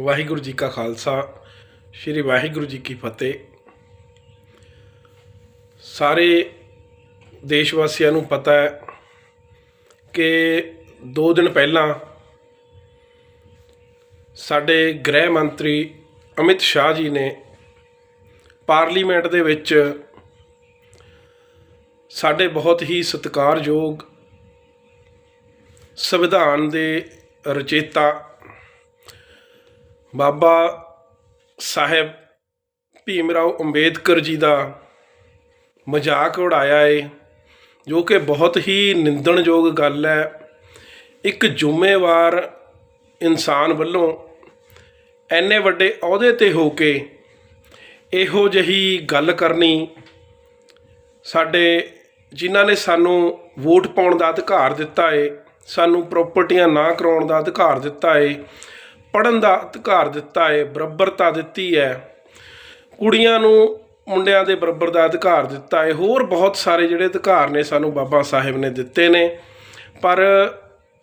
ਵਾਹਿਗੁਰੂ ਜੀ ਕਾ ਖਾਲਸਾ, ਸ੍ਰੀ ਵਾਹਿਗੁਰੂ ਜੀ ਕੀ ਫਤਿਹ। ਸਾਰੇ ਦੇਸ਼ ਵਾਸੀਆਂ ਨੂੰ ਪਤਾ ਹੈ ਕਿ 2 ਦਿਨ ਪਹਿਲਾਂ ਸਾਡੇ ਗ੍ਰਹਿ ਮੰਤਰੀ ਅਮਿਤ ਸ਼ਾਹ ਜੀ ਨੇ ਪਾਰਲੀਮੈਂਟ ਦੇ ਵਿੱਚ ਸਾਡੇ ਬਹੁਤ ਹੀ ਸਤਿਕਾਰਯੋਗ ਸੰਵਿਧਾਨ ਦੇ ਰਚੇਤਾ ਬਾਬਾ ਸਾਹਿਬ ਭੀਮ ਰਾਓ ਅੰਬੇਦਕਰ ਜੀ ਦਾ ਮਜ਼ਾਕ ਉਡਾਇਆ ਏ, ਜੋ ਕਿ ਬਹੁਤ ਹੀ ਨਿੰਦਣਯੋਗ ਗੱਲ ਹੈ। ਇੱਕ ਜ਼ਿੰਮੇਵਾਰ ਇਨਸਾਨ ਵੱਲੋਂ ਐਨੇ ਵੱਡੇ ਅਹੁਦੇ ਤੇ ਹੋ ਕੇ ਇਹੋ ਜਿਹੀ ਗੱਲ ਕਰਨੀ ਸਾਡੇ ਜਿਨ੍ਹਾਂ ਨੇ ਸਾਨੂੰ ਵੋਟ ਪਾਉਣ ਦਾ ਅਧਿਕਾਰ ਦਿੱਤਾ ਏ, ਸਾਨੂੰ ਪ੍ਰਾਪਰਟੀਆਂ ਨਾ ਕਰਾਉਣ ਦਾ ਅਧਿਕਾਰ ਦਿੱਤਾ ਏ ਪੜਨ ਦਾ ਅਧਿਕਾਰ ਦਿੱਤਾ ਹੈ ਬਰਾਬਰਤਾ ਦਿੱਤੀ ਹੈ ਕੁੜੀਆਂ ਨੂੰ ਮੁੰਡਿਆਂ ਦੇ ਬਰਾਬਰ ਦਾ ਅਧਿਕਾਰ ਦਿੱਤਾ ਹੈ ਹੋਰ ਬਹੁਤ ਸਾਰੇ ਜਿਹੜੇ ਅਧਿਕਾਰ ਨੇ ਸਾਨੂੰ ਬਾਬਾ ਸਾਹਿਬ ਨੇ ਦਿੱਤੇ ਨੇ। ਪਰ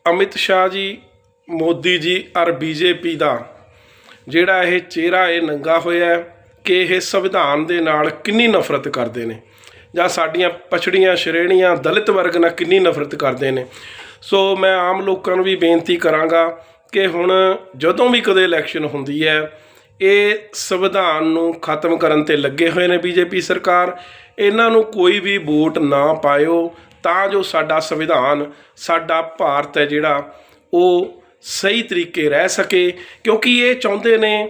ਅਮਿਤ ਸ਼ਾਹ ਜੀ, ਮੋਦੀ ਜੀ ਔਰ ਬੀਜੇਪੀ ਦਾ ਜਿਹੜਾ ਇਹ ਚਿਹਰਾ, ਇਹ ਨੰਗਾ ਹੋਇਆ ਹੈ ਕਿ ਇਹ ਸੰਵਿਧਾਨ ਦੇ ਨਾਲ ਕਿੰਨੀ ਨਫ਼ਰਤ ਕਰਦੇ ਨੇ। ਜਾਂ ਸਾਡੀਆਂ ਪਛੜੀਆਂ ਸ਼੍ਰੇਣੀਆਂ ਦਲਿਤ ਵਰਗ ਨਾਲ ਕਿੰਨੀ ਨਫ਼ਰਤ ਕਰਦੇ ਨੇ। ਸੋ ਮੈਂ ਆਮ ਲੋਕਾਂ ਨੂੰ ਵੀ ਬੇਨਤੀ ਕਰਾਂਗਾ ਕਿ ਹੁਣ ਜਦੋਂ ਵੀ ਕਦੇ ਇਲੈਕਸ਼ਨ ਹੁੰਦੀ ਹੈ, ਇਹ ਸੰਵਿਧਾਨ ਨੂੰ ਖਤਮ ਕਰਨ ਤੇ ਲੱਗੇ ਹੋਏ ਨੇ ਬੀਜੇਪੀ ਸਰਕਾਰ। ਇਹਨਾਂ ਨੂੰ ਕੋਈ ਵੀ ਵੋਟ ਨਾ ਪਾਇਓ, ਤਾਂ ਜੋ ਸਾਡਾ ਸੰਵਿਧਾਨ, ਸਾਡਾ ਭਾਰਤ ਹੈ ਜਿਹੜਾ, ਉਹ ਸਹੀ ਤਰੀਕੇ ਰਹਿ ਸਕੇ। ਕਿਉਂਕਿ ਇਹ ਚਾਹੁੰਦੇ ਨੇ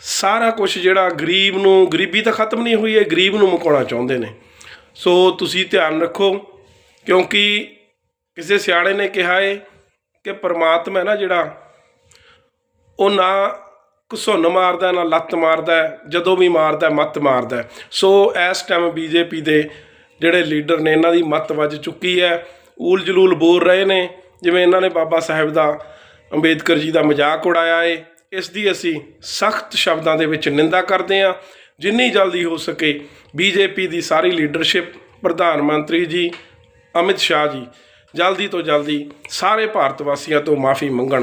ਸਾਰਾ ਕੁਝ ਜਿਹੜਾ ਗਰੀਬ ਨੂੰ, ਗਰੀਬੀ ਤਾਂ ਖਤਮ ਨਹੀਂ ਹੋਈ ਹੈ, ਗਰੀਬ ਨੂੰ ਮੁਕਾਉਣਾ ਚਾਹੁੰਦੇ ਨੇ। ਸੋ ਤੁਸੀਂ ਧਿਆਨ ਰੱਖੋ, ਕਿਉਂਕਿ ਕਿਸੇ ਸਿਆਣੇ ਨੇ ਕਿਹਾ ਹੈ ਕਿ ਪਰਮਾਤਮਾ ਹੈ ਨਾ ਜਿਹੜਾ ਉਹ ਨਾ ਘਸੁੰਨ ਮਾਰਦਾ, ਨਾ ਲੱਤ ਮਾਰਦਾ, ਜਦੋਂ ਵੀ ਮਾਰਦਾ, ਮੱਤ ਮਾਰਦਾ। ਸੋ ਇਸ ਟਾਈਮ ਬੀਜੇਪੀ ਦੇ ਜਿਹੜੇ ਲੀਡਰ ਨੇ, ਇਹਨਾਂ ਦੀ ਮੱਤ ਵੱਜ ਚੁੱਕੀ ਹੈ। ਊਲ ਜਲੂਲ ਬੋਲ ਰਹੇ ਨੇ, ਜਿਵੇਂ ਇਹਨਾਂ ਨੇ ਬਾਬਾ ਸਾਹਿਬ ਦਾ, ਅੰਬੇਦਕਰ ਜੀ ਦਾ ਮਜ਼ਾਕ ਉਡਾਇਆ ਏ। ਇਸ ਦੀ ਅਸੀਂ ਸਖਤ ਸ਼ਬਦਾਂ ਦੇ ਵਿੱਚ ਨਿੰਦਾ ਕਰਦੇ ਹਾਂ। ਜਿੰਨੀ ਜਲਦੀ ਹੋ ਸਕੇ, ਬੀਜੇਪੀ ਦੀ ਸਾਰੀ ਲੀਡਰਸ਼ਿਪ ਪ੍ਰਧਾਨ ਮੰਤਰੀ ਜੀ, ਅਮਿਤ ਸ਼ਾਹ ਜੀ, ਜਲਦੀ ਤੋਂ ਜਲਦੀ ਸਾਰੇ ਭਾਰਤ ਵਾਸੀਆਂ ਤੋਂ ਮਾਫੀ ਮੰਗਣ।